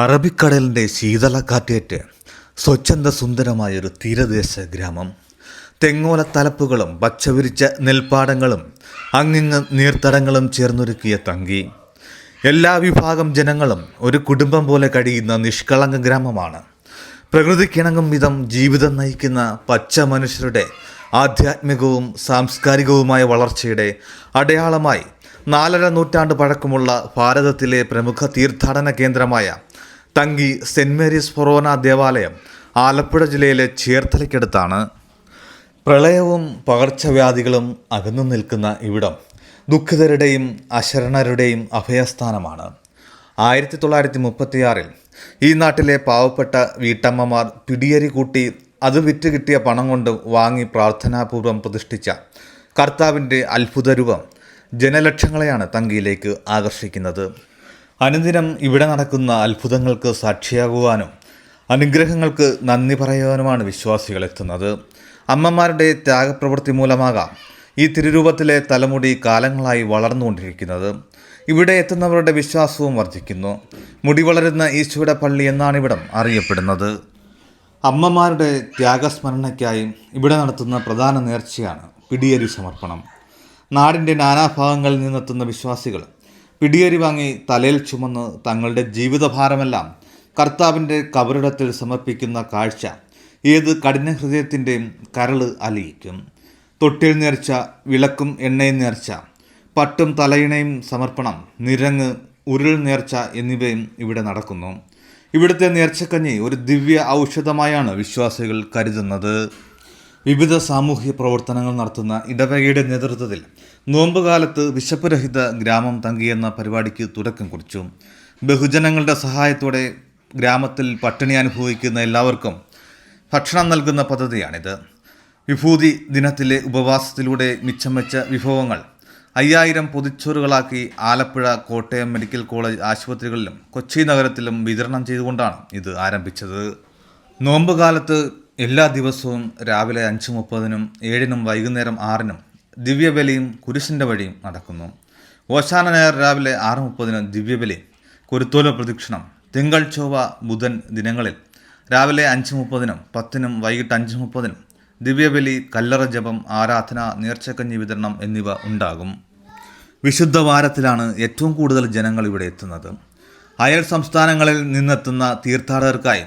അറബിക്കടലിന്റെ ശീതളക്കാറ്റേറ്റ് സ്വച്ഛന്ദ സുന്ദരമായൊരു തീരദേശ ഗ്രാമം. തെങ്ങോല തലപ്പുകളും പച്ചവിരിച്ച നെൽപ്പാടങ്ങളും അങ്ങിങ്ങ് നീർത്തടങ്ങളും ചേർന്നൊരുക്കിയ തങ്കി. എല്ലാ വിഭാഗം ജനങ്ങളും ഒരു കുടുംബം പോലെ കഴിയുന്ന നിഷ്കളങ്ക ഗ്രാമമാണ്. പ്രകൃതിക്കിണങ്ങും വിധം ജീവിതം നയിക്കുന്ന പച്ച മനുഷ്യരുടെ ആധ്യാത്മികവും സാംസ്കാരികവുമായ വളർച്ചയുടെ അടയാളമായി നാലര നൂറ്റാണ്ട് പഴക്കമുള്ള ഭാരതത്തിലെ പ്രമുഖ തീർത്ഥാടന കേന്ദ്രമായ തങ്കി സെന്റ് മേരീസ് ഫൊറോന ദേവാലയം ആലപ്പുഴ ജില്ലയിലെ ചേർത്തലയ്ക്കടുത്താണ്. പ്രളയവും പകർച്ചവ്യാധികളും അകന്നു നിൽക്കുന്ന ഇവിടം ദുഃഖിതരുടെയും അശരണരുടെയും അഭയസ്ഥാനമാണ്. ആയിരത്തി തൊള്ളായിരത്തി മുപ്പത്തിയാറിൽ ഈ നാട്ടിലെ പാവപ്പെട്ട വീട്ടമ്മമാർ പിടിയരി കൂട്ടി അത് വിറ്റ് കിട്ടിയ പണം കൊണ്ട് വാങ്ങി പ്രാർത്ഥനാപൂർവം പ്രതിഷ്ഠിച്ച കർത്താവിന്റെ അത്ഭുത രൂപം ജനലക്ഷങ്ങളെയാണ് തങ്കിയിലേക്ക് ആകർഷിക്കുന്നത്. അനുദിനം ഇവിടെ നടക്കുന്ന അത്ഭുതങ്ങൾക്ക് സാക്ഷിയാകുവാനും അനുഗ്രഹങ്ങൾക്ക് നന്ദി പറയുവാനുമാണ് വിശ്വാസികൾ എത്തുന്നത്. അമ്മമാരുടെ ത്യാഗപ്രവൃത്തി മൂലമാകാം ഈ തിരുരൂപത്തിലെ തലമുടി കാലങ്ങളായി വളർന്നുകൊണ്ടിരിക്കുന്നത്. ഇവിടെ എത്തുന്നവരുടെ വിശ്വാസവും വർദ്ധിക്കുന്നു. മുടി വളരുന്ന ഈശോയുടെ പള്ളി എന്നാണ് ഇവിടം അറിയപ്പെടുന്നത്. അമ്മമാരുടെ ത്യാഗസ്മരണയ്ക്കായി ഇവിടെ നടത്തുന്ന പ്രധാന നേർച്ചയാണ് പിടിയരി സമർപ്പണം. നാടിന്റെ നാനാഭാഗങ്ങളിൽ നിന്നെത്തുന്ന വിശ്വാസികൾ പിടിയരി വാങ്ങി തലയിൽ ചുമന്ന് തങ്ങളുടെ ജീവിതഭാരമെല്ലാം കർത്താവിന്റെ കബറിടത്തിൽ സമർപ്പിക്കുന്ന കാഴ്ച ഏത് കഠിന ഹൃദയത്തിന്റെയും കരൾ അലിയിക്കും. തൊട്ടിൽ നേർച്ച വിളക്കും എണ്ണയും നേർച്ച പട്ടും തലയിണയും സമർപ്പണം നിരങ്ങ് ഉരുൾ നേർച്ച എന്നിവയും ഇവിടെ നടക്കുന്നു. ഇവിടുത്തെ നേർച്ചക്കഞ്ഞി ഒരു ദിവ്യ ഔഷധമായാണ് വിശ്വാസികൾ കരുതുന്നത്. വിവിധ സാമൂഹ്യ പ്രവർത്തനങ്ങൾ നടത്തുന്ന ഇടവകയുടെ നേതൃത്വത്തിൽ നോമ്പുകാലത്ത് വിശപ്പുരഹിത ഗ്രാമം തങ്കിയെന്ന പരിപാടിക്ക് തുടക്കം കുറിച്ചു. ബഹുജനങ്ങളുടെ സഹായത്തോടെ ഗ്രാമത്തിൽ പട്ടിണി അനുഭവിക്കുന്ന എല്ലാവർക്കും ഭക്ഷണം നൽകുന്ന പദ്ധതിയാണിത്. വിഭൂതി ദിനത്തിലെ ഉപവാസത്തിലൂടെ മിച്ചം വെച്ച വിഭവങ്ങൾ അയ്യായിരം പൊതിച്ചോറുകളാക്കി ആലപ്പുഴ കോട്ടയം മെഡിക്കൽ കോളേജ് ആശുപത്രികളിലും കൊച്ചി നഗരത്തിലും വിതരണം ചെയ്തുകൊണ്ടാണ് ഇത് ആരംഭിച്ചത്. നോമ്പുകാലത്ത് എല്ലാ ദിവസവും രാവിലെ അഞ്ച് മുപ്പതിനും ഏഴിനും വൈകുന്നേരം ആറിനും ദിവ്യബലിയും കുരിശിന്റെ വഴിയും നടക്കുന്നു. ഓശാന നേർ രാവിലെ ആറ് മുപ്പതിന് ദിവ്യബലി കുരുത്തോല പ്രദക്ഷിണം തിങ്കൾ ചൊവ്വ ബുധൻ ദിനങ്ങളിൽ രാവിലെ അഞ്ച് മുപ്പതിനും പത്തിനും വൈകിട്ട് അഞ്ച് മുപ്പതിനും ദിവ്യബലി കല്ലറ ജപം ആരാധന നേർച്ചക്കഞ്ഞി വിതരണം എന്നിവ ഉണ്ടാകും. വിശുദ്ധ വാരത്തിലാണ് ഏറ്റവും കൂടുതൽ ജനങ്ങൾ ഇവിടെ എത്തുന്നത്. അയൽ സംസ്ഥാനങ്ങളിൽ നിന്നെത്തുന്ന തീർത്ഥാടകർക്കായി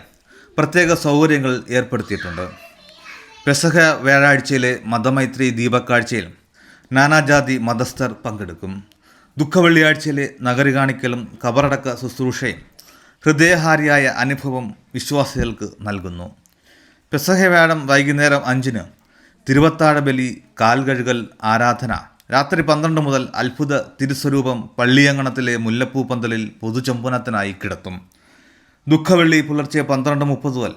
പ്രത്യേക സൗകര്യങ്ങൾ ഏർപ്പെടുത്തിയിട്ടുണ്ട്. പെസഹ വ്യാഴാഴ്ചയിലെ മതമൈത്രി ദീപക്കാഴ്ചയിൽ നാനാജാതി മതസ്ഥർ പങ്കെടുക്കും. ദുഃഖവെള്ളിയാഴ്ചയിലെ നഗരി കാണിക്കലും കബറടക്ക ശുശ്രൂഷയും ഹൃദയഹാരിയായ അനുഭവം വിശ്വാസികൾക്ക് നൽകുന്നു. പെസഹവ്യാഴം വൈകുന്നേരം അഞ്ചിന് തിരുവത്താഴ ബലി കാൽകഴുകൽ ആരാധന. രാത്രി പന്ത്രണ്ട് മുതൽ അത്ഭുത തിരുസ്വരൂപം പള്ളിയങ്കണത്തിലെ മുല്ലപ്പൂ പന്തലിൽ പൊതുചമ്പനത്തിനായി കിടത്തും. ദുഃഖവെള്ളി പുലർച്ചെ പന്ത്രണ്ട് മുപ്പത് മുതൽ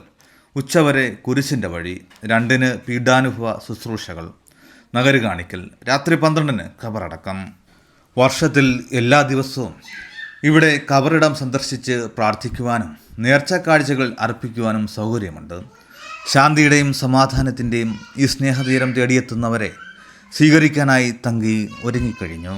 ഉച്ചവരെ കുരിശിന്റെ വഴി. രണ്ടിന് പീഡാനുഭവ ശുശ്രൂഷകൾ. നഗരി കാണിക്കൽ രാത്രി പന്ത്രണ്ടിന് ഖബറടക്കം. വർഷത്തിൽ എല്ലാ ദിവസവും ഇവിടെ കബറിടം സന്ദർശിച്ച് പ്രാർത്ഥിക്കുവാനും നേർച്ച കാഴ്ചകൾ അർപ്പിക്കുവാനും സൗകര്യമുണ്ട്. ശാന്തിയുടെയും സമാധാനത്തിന്റെയും ഈ സ്നേഹതീരം തേടിയെത്തുന്നവരെ സ്വീകരിക്കാനായി തങ്കി ഒരുങ്ങിക്കഴിഞ്ഞു.